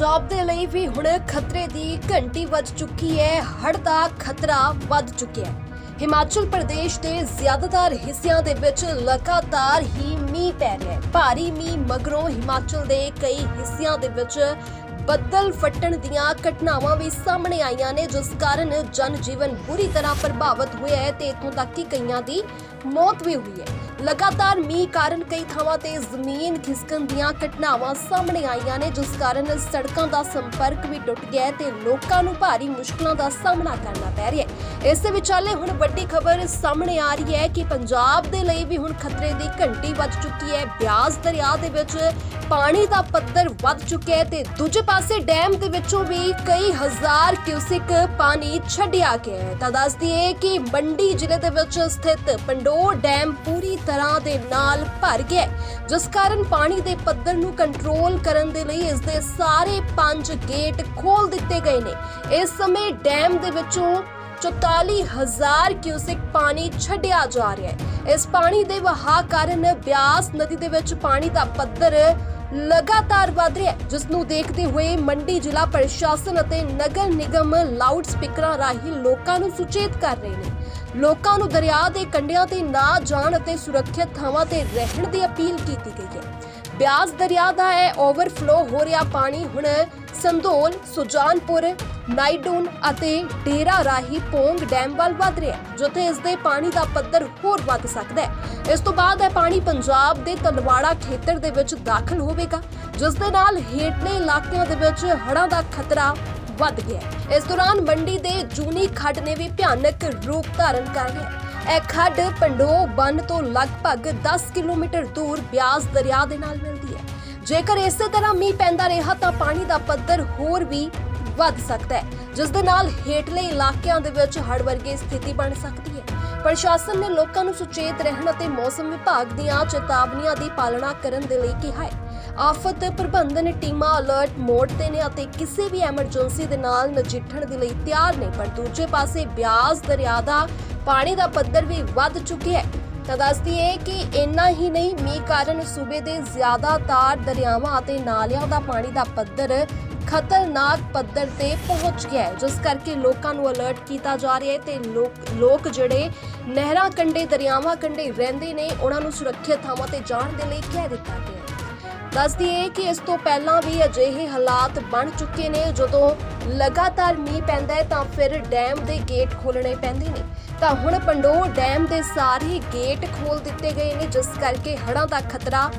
ਪੰਜਾਬ ਦੇ ਲਈ ਵੀ ਹੁਣ ਖਤਰੇ ਦੀ ਘੰਟੀ ਵੱਜ ਚੁੱਕੀ ਹੈ, ਹੜ੍ਹ ਦਾ ਖਤਰਾ ਵੱਧ ਚੁੱਕਿਆ ਹੈ। ਹਿਮਾਚਲ ਪ੍ਰਦੇਸ਼ ਦੇ ਜ਼ਿਆਦਾਤਰ ਹਿੱਸਿਆਂ ਦੇ ਵਿੱਚ ਲਗਾਤਾਰ ਹੀ ਮੀਂਹ ਪੈ ਰਿਹਾ ਹੈ। ਭਾਰੀ ਮੀਂਹ ਮਗਰੋਂ ਹਿਮਾਚਲ ਦੇ ਕਈ ਹਿੱਸਿਆਂ ਦੇ ਵਿੱਚ ਬੱਦਲ ਫਟਣ ਦੀਆਂ ਘਟਨਾਵਾਂ ਵੀ ਸਾਹਮਣੇ ਆਈਆਂ ਨੇ, ਜਿਸ ਕਾਰਨ ਜਨ ਜੀਵਨ ਬੁਰੀ ਤਰ੍ਹਾਂ ਪ੍ਰਭਾਵਿਤ ਹੋਇਆ ਹੈ ਤੇ ਇਥੋਂ ਤੱਕ ਕਿ ਕਈਆਂ ਦੀ ਮੌਤ ਵੀ ਹੋਈ ਹੈ। ਲਗਾਤਾਰ ਮੀਂਹ ਕਾਰਨ ਕਈ ਥਾਵਾਂ ਤੇ ਜ਼ਮੀਨ ਖਿਸਕਣ ਦੀਆਂ ਘਟਨਾਵਾਂ ਸਾਹਮਣੇ ਆਈਆਂ ਨੇ, ਜਿਸ ਕਾਰਨ ਸੜਕਾਂ ਦਾ ਸੰਪਰਕ ਵੀ ਟੁੱਟ ਗਿਆ ਹੈ ਤੇ ਲੋਕਾਂ ਨੂੰ ਭਾਰੀ ਮੁਸ਼ਕਲਾਂ ਦਾ ਸਾਹਮਣਾ ਕਰਨਾ ਪੈ ਰਿਹਾ ਹੈ। ਇਸ ਦੇ ਵਿਚਾਲੇ ਹੁਣ ਵੱਡੀ ਖਬਰ ਸਾਹਮਣੇ ਆ ਰਹੀ ਹੈ ਕਿ ਪੰਜਾਬ ਦੇ ਲਈ ਵੀ ਹੁਣ ਖਤਰੇ ਦੀ ਘੰਟੀ ਵੱਜ ਚੁੱਕੀ ਹੈ। ਬਿਆਸ ਦਰਿਆ ਦੇ ਵਿੱਚ ਪਾਣੀ ਦਾ ਪੱਧਰ ਵੱਧ ਚੁੱਕਿਆ ਹੈ ਤੇ ਦੂਜੇ ਪਾਸੇ ਡੈਮ ਦੇ ਵਿੱਚੋਂ ਵੀ ਕਈ ਹਜ਼ਾਰ ਕਿਊਸਿਕ ਪਾਣੀ ਛੱਡਿਆ ਗਿਆ ਹੈ। ਤਾਂ ਦੱਸ ਦਈਏ ਕਿ ਮੰਡੀ ਜ਼ਿਲ੍ਹੇ ਦੇ ਵਿੱਚ ਸਥਿਤ ਪੰਡੋਰ ਡੈਮ ਪੂਰੀ ਤਰ੍ਹਾਂ ਦੇ ਨਾਲ ਭਰ ਗਿਆ ਜਿਸ ਕਾਰਨ ਪਾਣੀ ਦੇ ਪੱਧਰ ਨੂੰ ਕੰਟਰੋਲ ਕਰਨ ਦੇ ਲਈ ਇਸ ਦੇ ਸਾਰੇ ਪੰਜ ਗੇਟ ਖੋਲ ਦਿੱਤੇ ਗਏ ਨੇ। ਇਸ ਸਮੇਂ ਡੈਮ ਦੇ ਵਿੱਚੋਂ 44000 ਕਿਊਸਿਕ ਪਾਣੀ ਛੱਡਿਆ ਜਾ ਰਿਹਾ ਹੈ। ਇਸ ਪਾਣੀ ਦੇ ਵਹਾਅ ਕਾਰਨ ਬਿਆਸ ਨਦੀ ਦੇ ਵਿੱਚ ਪਾਣੀ ਦਾ ਪੱਧਰ ਲਗਾਤਾਰ ਵਧ ਰਿਹਾ ਹੈ, ਜਿਸ ਨੂੰ ਦੇਖਦੇ ਹੋਏ ਮੰਡੀ ਜ਼ਿਲ੍ਹਾ ਪ੍ਰਸ਼ਾਸਨ ਅਤੇ ਨਗਰ ਨਿਗਮ ਲਾਊਡ ਸਪੀਕਰਾਂ ਰਾਹੀਂ ਲੋਕਾਂ ਨੂੰ ਸੁਚੇਤ ਕਰ ਰਹੇ ਨੇ। ਲੋਕਾਂ ਨੂੰ ਦਰਿਆ ਦੇ ਕੰਢਿਆਂ ਤੇ ਨਾ ਜਾਣ ਅਤੇ ਸੁਰੱਖਿਅਤ ਥਾਵਾਂ ਤੇ ਰਹਿਣ ਦੀ ਅਪੀਲ ਕੀਤੀ ਗਈ ਹੈ। ਬਿਆਸ ਦਰਿਆ ਦਾ ਹੈ ਓਵਰਫਲੋ ਹੋ ਰਿਹਾ ਪਾਣੀ ਹੁਣ ਸੰਧੋਲ ਸੁਜਾਨਪੁਰ ਨਾਈਡੂਨ ਅਤੇ ਡੇਰਾ ਰਾਹੀ ਪੋਂਗ ਡੈਮ ਵੱਲ ਵਧ ਰਿਹਾ ਹੈ, ਜਿੱਥੇ ਇਸ ਦੇ ਪਾਣੀ ਦਾ ਪੱਧਰ ਹੋਰ ਵੱਧ ਸਕਦਾ ਹੈ। ਇਸ ਤੋਂ ਬਾਅਦ ਇਹ ਪਾਣੀ ਪੰਜਾਬ ਦੇ ਤਲਵਾੜਾ ਖੇਤਰ ਦੇ ਵਿੱਚ ਦਾਖਲ ਹੋਵੇਗਾ ਜਿਸ ਦੇ ਨਾਲ ਹੇਠਲੇ ਇਲਾਕਿਆਂ ਦੇ ਵਿੱਚ ਹੜ੍ਹਾਂ ਦਾ ਖਤਰਾ ਵੱਧ ਗਿਆ ਹੈ। ਇਸ ਦੌਰਾਨ ਮੰਡੀ ਦੇ ਜੂਨੀ ਖੱਡ ਨੇ ਵੀ ਭਿਆਨਕ ਰੂਪ ਧਾਰਨ ਕਰ ਲਿਆ ਇਹ ਖੱਡ ਪੰਡੋ ਬੰਨ ਤੋਂ ਲਗਭਗ 10 ਕਿਲੋਮੀਟਰ ਦੂਰ ਬਿਆਸ ਦਰਿਆ ਦੇ ਨਾਲ ਮਿਲਦੀ ਹੈ। ਜੇਕਰ ਇਸੇ ਤਰ੍ਹਾਂ ਮੀਂਹ ਪੈਂਦਾ ਰਿਹਾ ਤਾਂ ਪਾਣੀ ਦਾ ਪੱਧਰ ਹੋਰ ਵੀ ਵੱਧ ਸਕਦਾ ਹੈ, ਜਿਸ ਦੇ ਨਾਲ ਹੇਠਲੇ ਇਲਾਕਿਆਂ ਦੇ ਵਿੱਚ ਹੜ੍ਹ ਵਰਗੀ ਸਥਿਤੀ ਬਣ ਸਕਦੀ ਹੈ। ਪ੍ਰਸ਼ਾਸਨ ਨੇ ਲੋਕਾਂ ਨੂੰ ਸੁਚੇਤ ਰਹਿਣ ਅਤੇ ਮੌਸਮ ਵਿਭਾਗ ਦੀਆਂ ਚੇਤਾਵਨੀਆਂ ਦੀ ਪਾਲਣਾ ਕਰਨ ਦੇ ਲਈ ਕਿਹਾ ਹੈ। ਆਫਤ ਪ੍ਰਬੰਧਨ ਟੀਮਾਂ ਅਲਰਟ ਮੋਡ ਤੇ ਨੇ ਅਤੇ ਕਿਸੇ ਵੀ ਐਮਰਜੈਂਸੀ ਦੇ ਨਾਲ ਨਜਿੱਠਣ ਦੇ ਲਈ ਤਿਆਰ ਨੇ, ਪਰ ਦੂਜੇ ਪਾਸੇ ਬਿਆਸ ਦਰਿਆ ਦਾ ਪਾਣੀ ਦਾ ਪੱਧਰ ਵੀ ਵੱਧ ਚੁੱਕਿਆ ਹੈ। ਤਾਂ ਦੱਸਦੀ ਹੈ ਕਿ ਇੰਨਾ ਹੀ ਨਹੀਂ, ਮੀਂਹ ਕਾਰਨ ਸੂਬੇ ਦੇ ਜ਼ਿਆਦਾਤਰ ਦਰਿਆਵਾਂ ਅਤੇ ਨਾਲਿਆਂ ਦਾ ਪਾਣੀ ਦਾ ਪੱਧਰ ਖਤਰਨਾਕ ਪੱਧਰ ਤੇ ਪਹੁੰਚ ਗਿਆ ਹੈ। ਜਿਸ ਕਰਕੇ ਲੋਕਾਂ ਨੂੰ ਅਲਰਟ ਕੀਤਾ ਜਾ ਰਿਹਾ ਹੈ ਤੇ ਲੋਕ ਲੋਕ ਜਿਹੜੇ ਨਹਿਰਾਂ ਕੰਢੇ, ਦਰਿਆਵਾਂ ਕੰਢੇ ਰਹਿੰਦੇ ਨੇ, ਉਹਨਾਂ ਨੂੰ ਸੁਰੱਖਿਅਤ ਥਾਵਾਂ ਤੇ ਜਾਣ ਦੇ ਲਈ ਕਹਿ ਦਿੱਤਾ ਗਿਆ ਹੈ ਦੱਸਦੀ ਕਿ ਇਸ ਤੋਂ ਪਹਿਲਾਂ ਵੀ ਅਜਿਹੇ ਹਾਲਾਤ ਬਣ ਚੁੱਕੇ ਨੇ। ਜਦੋਂ ਲਗਾਤਾਰ ਮੀਂਹ ਪੈਂਦਾ ਹੈ ਤਾਂ ਫਿਰ ਡੈਮ ਦੇ ਗੇਟ ਖੋਲਣੇ ਪੈਂਦੇ ਨੇ। ਤਾਂ ਹੁਣ ਪੰਡੋਰ ਡੈਮ ਦੇ ਸਾਰੇ ਗੇਟ ਖੋਲ ਦਿੱਤੇ ਗਏ ਨੇ, ਜਿਸ ਕਰਕੇ ਹੜ੍ਹਾਂ ਦਾ ਖਤਰਾ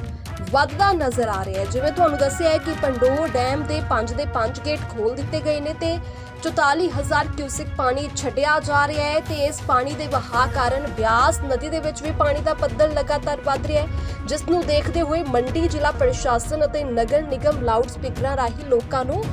ਵੱਧਦਾ ਨਜ਼ਰ ਆ ਰਿਹਾ ਹੈ। ਜਿਵੇਂ ਤੁਹਾਨੂੰ ਦੱਸਿਆ ਹੈ ਕਿ ਪੰਡੋਰ ਡੈਮ ਦੇ 5 ਦੇ 5 ਗੇਟ ਖੋਲ ਦਿੱਤੇ ਗਏ ਨੇ ਤੇ 44000 ਕਿਊਸਿਕ ਪਾਣੀ ਛੱਡਿਆ ਜਾ ਰਿਹਾ ਹੈ ਤੇ ਇਸ ਪਾਣੀ ਦੇ ਵਹਾਅ ਕਾਰਨ ਬਿਆਸ ਨਦੀ ਦੇ ਵਿੱਚ ਵੀ ਪਾਣੀ ਦਾ ਪੱਧਰ ਲਗਾਤਾਰ ਵੱਧ ਰਿਹਾ ਹੈ, ਜਿਸ ਨੂੰ ਦੇਖਦੇ ਹੋਏ ਮੰਡੀ ਜ਼ਿਲ੍ਹਾ ਪ੍ਰਸ਼ਾਸਨ ਅਤੇ ਨਗਰ ਨਿਗਮ ਲਾਊਡ ਸਪੀਕਰਾਂ ਰਾਹੀਂ ਲੋਕਾਂ ਨੂੰ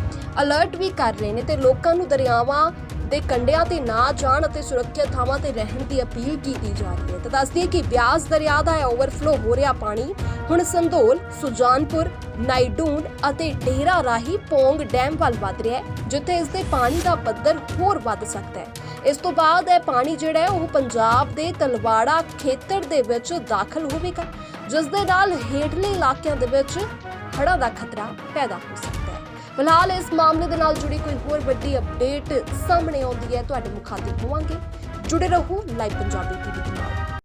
ਅਲਰਟ ਵੀ ਕਰ ਰਹੇ ਨੇ ਤੇ ਲੋਕਾਂ ਨੂੰ ਦਰਿਆਵਾਂ ਦੇ ਕੰਢਿਆਂ ਤੇ ਨਾ ਜਾਣ ਅਤੇ ਸੁਰੱਖਿਅਤ ਥਾਵਾਂ ਤੇ ਰਹਿਣ ਦੀ ਅਪੀਲ ਕੀਤੀ ਜਾ ਰਹੀ ਹੈ। ਤਾਂ ਦੱਸਦੀ ਹੈ ਕਿ ਬਿਆਸ ਦਰਿਆ ਦਾ ਓਵਰਫਲੋ ਹੋ ਰਿਹਾ ਪਾਣੀ। ਹੁਣ ਸੰਧੋਲ, ਸੁਜਾਨਪੁਰ ਨਾਈਡੂਨ ਅਤੇ ਡੇਰਾ ਰਾਹੀ ਪੋਂਗ ਡੈਮ ਵੱਲ ਵਧ ਰਿਹਾ ਹੈ, ਜਿੱਥੇ ਇਸ ਦੇ ਪਾਣੀ ਦਾ ਪੱਧਰ ਹੋਰ ਵੱਧ ਸਕਦਾ ਹੈ। ਇਸ ਤੋਂ ਬਾਅਦ ਇਹ ਪਾਣੀ ਜਿਹੜਾ ਹੈ, ਉਹ ਪੰਜਾਬ ਦੇ ਤਲਵਾੜਾ ਖੇਤਰ ਦੇ ਵਿੱਚ ਦਾਖਲ ਹੋਵੇਗਾ, ਜਿਸ ਦੇ ਨਾਲ ਹੇਠਲੇ ਇਲਾਕਿਆਂ ਦੇ ਵਿੱਚ ਹੜ੍ਹਾਂ ਦਾ ਖਤਰਾ ਪੈਦਾ ਹੋ ਸਕਦਾ ਹੈ। ਫਿਲਹਾਲ ਇਸ ਮਾਮਲੇ ਦੇ ਨਾਲ ਜੁੜੀ ਕੋਈ ਹੋਰ ਵੱਡੀ ਅਪਡੇਟ ਸਾਹਮਣੇ ਆਉਂਦੀ ਹੈ। ਤੁਹਾਡੇ ਮੁਖਾਤਿਬ ਹੋਵਾਂਗੇ। ਜੁੜੇ ਰਹੋ ਲਾਈਵ ਪੰਜਾਬੀ ਟੀਵੀ ਦੇ ਨਾਲ।